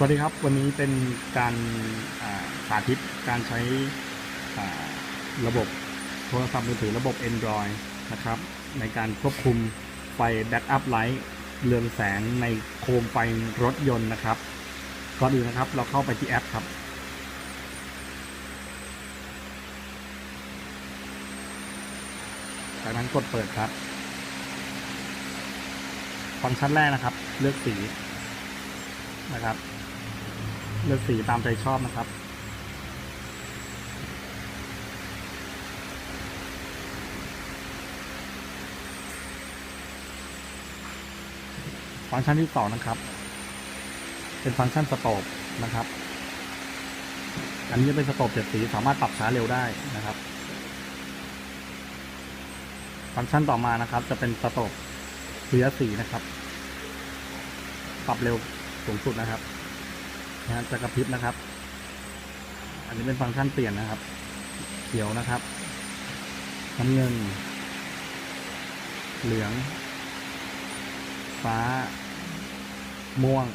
สวัสดีครับ วันนี้เป็นการสาธิตการใช้ระบบโทรศัพท์มือถือระบบ Android นะครับ ในการควบคุมไฟ Back Up Light เรืองแสงในโคมไฟรถยนต์นะครับก่อนอื่นนะครับเราเข้าไปที่แอปครับ จากนั้นกดเปิดครับ ฟังก์ชันแรกนะครับ เลือกสีนะครับ เลือกสีตามใจชอบนะครับ ฟังก์ชันที่สองนะครับ เป็นฟังก์ชันสโตบนะครับ อันนี้จะเป็นสโตบเจ็ดสีสามารถปรับช้าเร็วได้นะครับ ฟังก์ชันต่อมานะครับ จะเป็นสโตบเลียสีนะครับ ปรับเร็วสูงสุดนะครับ นะฮะจะกระพริบนะครับ อันนี้เป็นฟังก์ชันเปลี่ยนนะครับ เขียวนะครับน้ำเงิน เหลือง ฟ้า ม่วง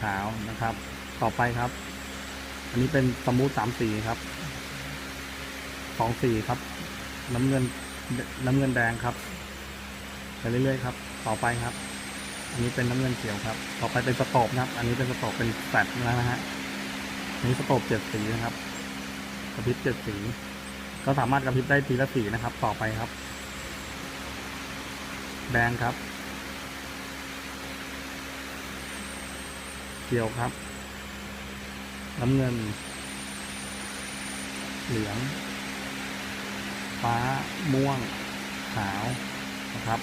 ขาวนะครับ ต่อไปครับ อันนี้เป็นสมูทสามสีครับสองสีครับ น้ำเงินน้ำเงินแดงครับไปเรื่อยๆครับ ต่อไปครับ อันนี้เป็นน้ำเงินเขียวครับ ต่อไปเป็นสโตบนะครับ อันนี้เป็นสโตบเป็นแฟลแล้วนะฮะอันนี้สโตบเจ็ดสีนะครับ กระพริบเจ็ดสี ก็สามารถกระพริบได้ทีละสีนะครับ ต่อไปครับ แดงครับ เขียวครับ น้ำเงิน เหลือง ฟ้า ม่วง ขาวนะครับ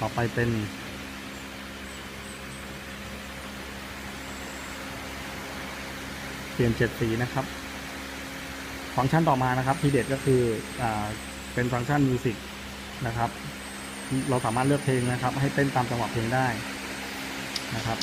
ต่อไปเป็น เปลี่ยนเจ็ดสีนะครับ ฟังก์ชันต่อมานะครับ ทีเด็ดก็คืออเป็นฟังก์ชันมิวสิกนะครับ เราสามารถเลือกเพลงนะครับ ให้เต้นตามจังหวะเพลงได้นะครับ